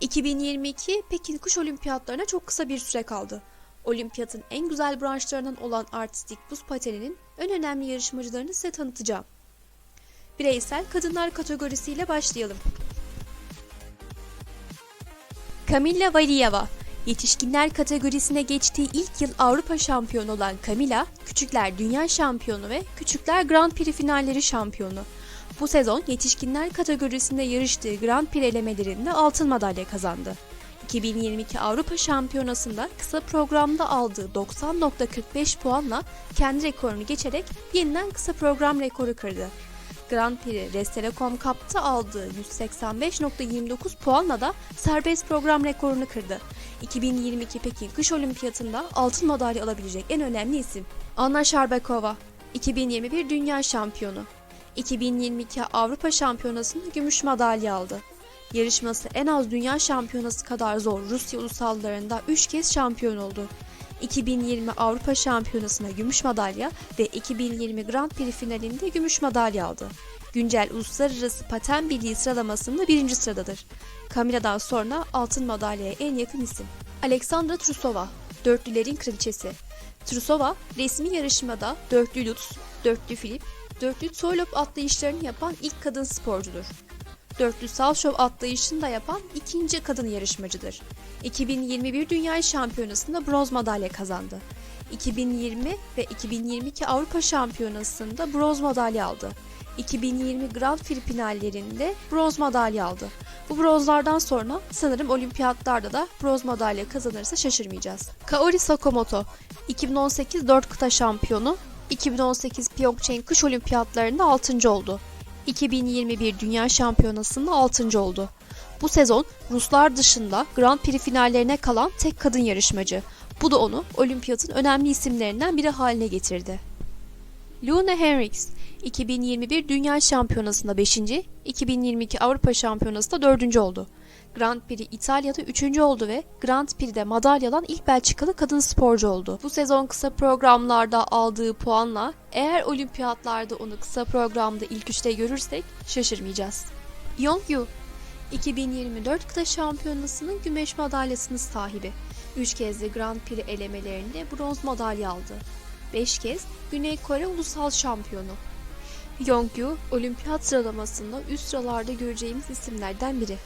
2022 Pekin Kış Olimpiyatlarına çok kısa bir süre kaldı. Olimpiyatın en güzel branşlarından olan artistik buz pateninin en önemli yarışmacılarını size tanıtacağım. Bireysel kadınlar kategorisiyle başlayalım. Kamila Valieva Yetişkinler kategorisine geçtiği ilk yıl Avrupa şampiyonu olan Kamila, Küçükler Dünya şampiyonu ve Küçükler Grand Prix finalleri şampiyonu. Bu sezon yetişkinler kategorisinde yarıştığı Grand Prix elemelerinde altın madalya kazandı. 2022 Avrupa Şampiyonası'nda kısa programda aldığı 90.45 puanla kendi rekorunu geçerek yeniden kısa program rekoru kırdı. Grand Prix Restelecom Cup'ta aldığı 185.29 puanla da serbest program rekorunu kırdı. 2022 Pekin Kış Olimpiyatında altın madalya alabilecek en önemli isim. Anna Sharbekova, 2021 Dünya Şampiyonu. 2022 Avrupa Şampiyonası'nda gümüş madalya aldı. Yarışması en az dünya şampiyonası kadar zor Rusya ulusallarında 3 kez şampiyon oldu. 2020 Avrupa Şampiyonası'na gümüş madalya ve 2020 Grand Prix finalinde gümüş madalya aldı. Güncel Uluslararası Paten Birliği sıralamasında birinci sıradadır. Kamila'dan sonra altın madalyaya en yakın isim. Alexandra Trusova, dörtlülerin kraliçesi. Trusova, resmi yarışmada dörtlü lutz, dörtlü flip, dörtlü soylop atlayışlarını yapan ilk kadın sporcudur. Dörtlü salşov atlayışını da yapan ikinci kadın yarışmacıdır. 2021 Dünya Şampiyonası'nda bronz madalya kazandı. 2020 ve 2022 Avrupa Şampiyonası'nda bronz madalya aldı. 2020 Grand Prix finallerinde bronz madalya aldı. Bu bronzlardan sonra sanırım olimpiyatlarda da bronz madalya kazanırsa şaşırmayacağız. Kaori Sakamoto, 2018 4 kıta şampiyonu, 2018 Pyeongchang kış olimpiyatlarında 6. oldu. 2021 Dünya Şampiyonası'nda 6. oldu. Bu sezon Ruslar dışında Grand Prix finallerine kalan tek kadın yarışmacı. Bu da onu olimpiyatın önemli isimlerinden biri haline getirdi. Luna Henriks 2021 Dünya Şampiyonası'nda 5. 2022 Avrupa Şampiyonası'nda 4. oldu. Grand Prix İtalya'da 3. oldu ve Grand Prix'de madalya alan ilk Belçikalı kadın sporcu oldu. Bu sezon kısa programlarda aldığı puanla eğer olimpiyatlarda onu kısa programda ilk üçte görürsek şaşırmayacağız. Yongyu 2024 kıta şampiyonasının gümüş madalyasının sahibi. 3 kez de Grand Prix elemelerinde bronz madalya aldı. 5 kez Güney Kore ulusal şampiyonu. Yongyu, olimpiyat sıralamasında üst sıralarda göreceğimiz isimlerden biri.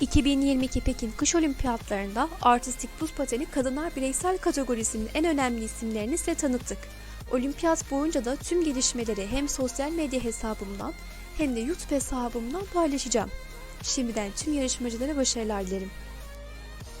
2022 Pekin Kış Olimpiyatlarında artistik buz pateni kadınlar bireysel kategorisinin en önemli isimlerini size tanıttık. Olimpiyat boyunca da tüm gelişmeleri hem sosyal medya hesabımdan hem de YouTube hesabımdan paylaşacağım. Şimdiden tüm yarışmacılara başarılar dilerim.